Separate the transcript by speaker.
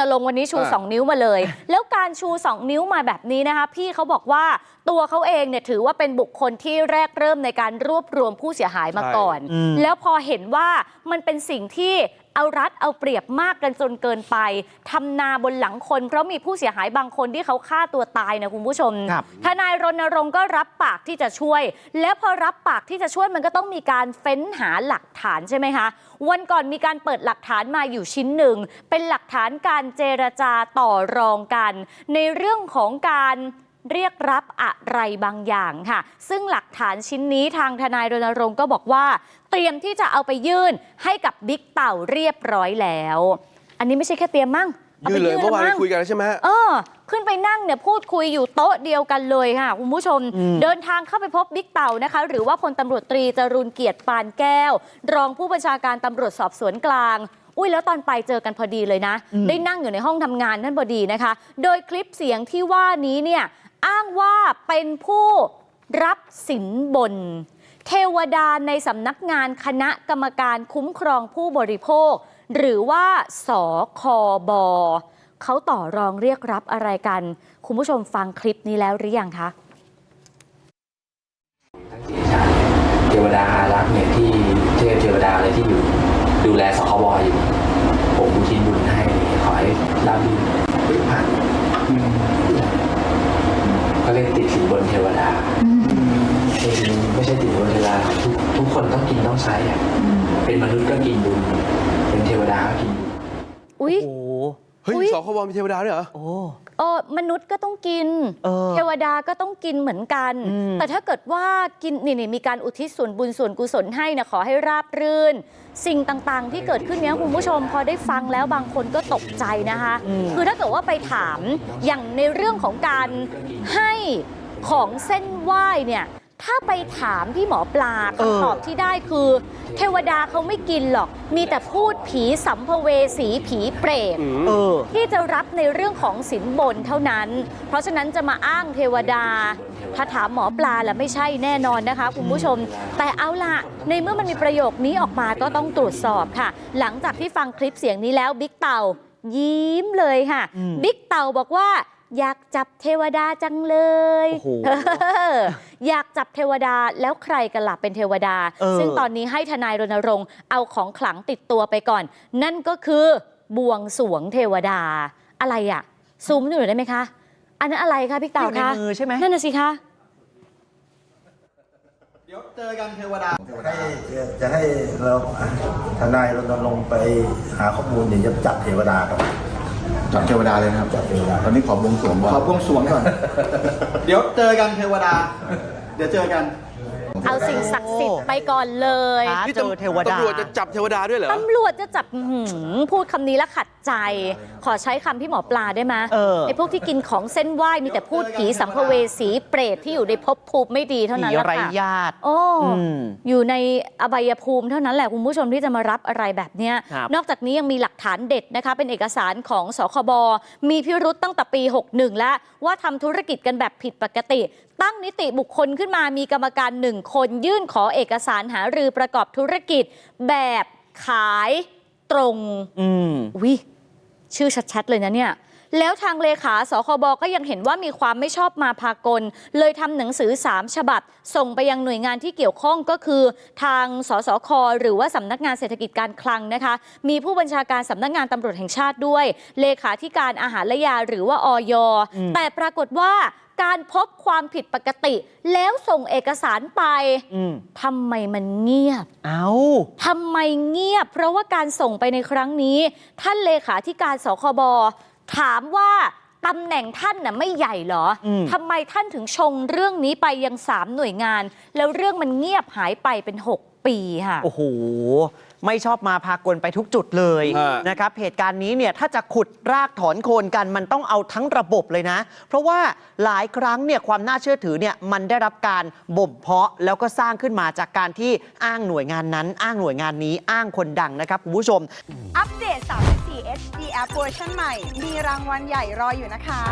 Speaker 1: ณรงค์วันนี้ชู
Speaker 2: อ่า
Speaker 1: 2นิ้วมาเลย แล้วการชู 2 นิ้วมาแบบนี้นะคะ พี่เขาบอกว่าตัวเขาเองเนี่ยถือว่าเป็นบุคคลที่แรกเริ่มในการรวบรวมผู้เสียหายมาก่อน
Speaker 3: อืม
Speaker 1: แล้วพอเห็นว่ามันเป็นสิ่งที่ เอารัดเอาเปรียบมากกันจนเกินไปทำนาบนหลังคน เพราะมีผู้เสียหายบางคนที่เขาฆ่าตัวตายนะคุณผู้ชม
Speaker 3: ครับ
Speaker 1: ทนายรณรงค์ก็รับปากที่จะช่วย แล้วพอรับปากที่จะช่วยมันก็ต้องมีการเฟ้นหาหลักฐานใช่ไหมคะ วันก่อนมีการเปิดหลักฐานมาอยู่ชิ้นหนึ่ง เป็นหลักฐานการเจรจาต่อรองกัน ในเรื่องของการ เรียกรับอะไรบางอย่างค่ะ ซึ่งหลักฐานชิ้นนี้ทางทนายรณรงค์ก็บอกว่า เตรียมที่จะเอาไปยื่นให้กับบิ๊กเต่าเรียบร้อยแล้ว อันนี้ไม่ใช่แค่เตรียมมั่งอา
Speaker 2: ยื
Speaker 1: ไป
Speaker 2: นเลยเมื่อวาน
Speaker 1: แล้
Speaker 2: เรา
Speaker 1: มั้ง
Speaker 2: คุยกันแล้วใช่ไหมฮะ
Speaker 1: เออ ขึ้นไปนั่งเนี่ยพูดคุยอยู่โต๊ะเดียวกันเลยค่ะ คุณผู้ชม
Speaker 3: อืม
Speaker 1: เดินทางเข้าไปพบบิ๊กเต่านะคะ หรือว่าพลตำรวจตรีจรุนเกียรติปานแก้ว รองผู้บัญชาการตำรวจสอบสวนกลางอุ้ยแล้วตอนไปเจอกันพอดีเลยนะ ได้นั่งอยู่ในห้องทำงานนั่นพอดีนะคะ โดยคลิปเสียงที่ว่านี้เนี่ย อ้างว่าเป็นผู้รับสินบน เทวดาในสำนักงานคณะกรรมการคุ้มครองผู้บริโภค หรือว่าสคบเขาต่อรองเรียกรับอะไรกัน คุณผู้ชมฟังคลิปนี้แล้วหรือยังคะ
Speaker 4: ทั้งสี่ชาติเทวดาอารักษ์เนี่ยที่เทพเทวดาอะไรที่อยู่ ดูแลสคบอยู่ผมอุทิศบุญให้ขอให้ราบรื่นปึกพันก็เรียกติดสินบนเทวดาจริงๆไม่ใช่ติดสินบนเทวดาทุกทุกคน ต้องกินต้องใช้อะเป็นมนุษย์ก็กินบุญเป็นเทวดาก็กินบุญ
Speaker 1: อุ๊ย
Speaker 3: โอ้โห
Speaker 2: เฮ้ย
Speaker 1: อุ๊ย
Speaker 2: สคบมีเทวดาด้วยเหรอ
Speaker 3: โอ้
Speaker 1: เออมนุษย์ก็ต้องกิน
Speaker 3: เออ
Speaker 1: เทวดาก็ต้องกินเหมือนกัน
Speaker 3: อืม
Speaker 1: แต่ถ้าเกิดว่ากินนี่นี่มีการอุทิศส่วนบุญส่วนกุศลให้นะขอให้ราบรื่น สิ่งต่างๆ ที่เกิดขึ้นเนี้ยคุณผู้ชมพอได้ฟังแล้วบางคนก็ตกใจนะคะ
Speaker 3: อืม
Speaker 1: คือถ้าเกิดว่าไปถามอย่างในเรื่องของการให้ของเส้นไหว้เนี่ย ถ้าไปถามพี่หมอปลาคำตอบที่ได้คือ เทวดาเขาไม่กินหรอก มีแต่พูดผีสัมภเวสีผีเปรต
Speaker 3: เออ
Speaker 1: ที่จะรับในเรื่องของสินบนเท่านั้น เพราะฉะนั้นจะมาอ้างเทวดา ถ้าถามหมอปลาแล้วไม่ใช่แน่นอนนะคะคุณผู้ชม แต่เอาล่ะ ในเมื่อมันมีประโยคนี้ออกมาก็ต้องตรวจสอบค่ะ หลังจากที่ฟังคลิปเสียงนี้แล้วบิ๊กเต่ายิ้มเลยค่ะ
Speaker 3: อืม
Speaker 1: บิ๊กเต่าบอกว่า อยากจับเทวดาจังเลย
Speaker 3: โอ้โห
Speaker 1: เอออยากจับเทวดาแล้วใครกันล่ะเป็นเทวดา
Speaker 3: เออ
Speaker 1: ซึ่งตอนนี้ให้ทนายรณรงค์เอาของขลังติดตัวไปก่อน นั่นก็คือบวงสรวงเทวดา อะไรอะซูมหน่อยได้ไหมคะ อันนั้นอะไรคะพี่เต่า
Speaker 3: อยู่ใน
Speaker 1: คะ
Speaker 3: มือใช่ไหม
Speaker 1: นั่นน่ะสิคะ
Speaker 5: เดี๋ยวเจอกันเทวดา
Speaker 6: ให้จะให้เราทนายรณรงค์ไปหาข้อมูลเดี๋ยวจะจับเทวดาครับ
Speaker 7: จับเทวดาเลยนะครับ
Speaker 6: จับเทวดา
Speaker 7: ตอนนี้ขอบวงสรวงก่อน
Speaker 5: ขอบวงสรวงก่อน เดี๋ยวเจอกันเทวดา เดี๋ยวเจอกัน
Speaker 1: เอาสิ่งศักดิ์สิทธิ์ไปก่อนเลย
Speaker 3: หา
Speaker 2: นี่
Speaker 3: เจอเทวดา
Speaker 2: ตำรวจจะจับเทวดาด้วยเหรอ
Speaker 1: ตำรวจจะจับอื้อหือพูดคำนี้แล้วขัดใจ ขอใช้คำพี่หมอปลาได้ไหม
Speaker 3: เออ
Speaker 1: ไอ้พวกที่กินของเส้นไหว้มีแต่พูดผีสัมภเวสีเปรตที่อยู่ในภพภูมิไม่ดีเท่านั้น
Speaker 3: ผี
Speaker 1: แหละ
Speaker 3: ไร
Speaker 1: ค่ะ
Speaker 3: ญาติ
Speaker 1: โอ้
Speaker 3: อืม
Speaker 1: อยู่ในอบายภูมิเท่านั้นแหละคุณผู้ชมที่จะมารับอะไรแบบเนี้ย
Speaker 3: ครับ
Speaker 1: นอกจากนี้ยังมีหลักฐานเด็ดนะคะ เป็นเอกสารของสคบ มีพิรุษตั้งแต่ปี 61 แล้ว ว่าทำธุรกิจกันแบบผิดปกติ ตั้งนิติบุคคลขึ้นมามีกรรมการหนึ่งคนยื่นขอเอกสารหารือประกอบธุรกิจ แบบขายตรง
Speaker 3: อืม
Speaker 1: วิชื่อชัด ๆ เลยนะเนี่ย แล้วทางเลขาสคบก็ยังเห็นว่ามีความไม่ชอบมาพากล เลยทำหนังสือ 3 ฉบับ ส่งไปยังหน่วยงานที่เกี่ยวข้องก็คือ ทางสสคหรือว่าสำนักงานเศรษฐกิจการคลังนะคะ มีผู้บัญชาการสำนักงานตำรวจแห่งชาติด้วย เลขาธิการอาหารและยาหรือว่าออย
Speaker 3: อืม
Speaker 1: แต่ปรากฏว่าการพบความผิดปกติ แล้วส่งเอกสารไป
Speaker 3: อืม
Speaker 1: ทำไมมันเงียบ
Speaker 3: เอา
Speaker 1: ทำไมเงียบ เพราะว่าการส่งไปในครั้งนี้ ท่านเลขาธิการสคบ ถามว่าตำแหน่งท่านน่ะไม่ใหญ่เหรออ
Speaker 3: ม
Speaker 1: ทำไมท่านถึงชงเรื่องนี้ไปยังสามหน่วยงาน แล้วเรื่องมันเงียบหายไปเป็น6 ปีค่ะ
Speaker 3: โอ้โห ไม่ชอบมาพากลไปทุกจุดเลย
Speaker 2: ฮะ
Speaker 3: นะครับ เหตุการณ์นี้เนี่ยถ้าจะขุดรากถอนโคนกันมันต้องเอาทั้งระบบเลยนะ เพราะว่าหลายครั้งเนี่ยความน่าเชื่อถือเนี่ยมันได้รับการบ่มเพาะแล้วก็สร้างขึ้นมาจากการที่อ้างหน่วยงานนั้น อ้างหน่วยงานนี้อ้างคนดังนะครับคุณผู้ชม
Speaker 8: อัปเดต 34 HD App เวอร์ชันใหม่ มีรางวัลใหญ่รออยู่นะคะ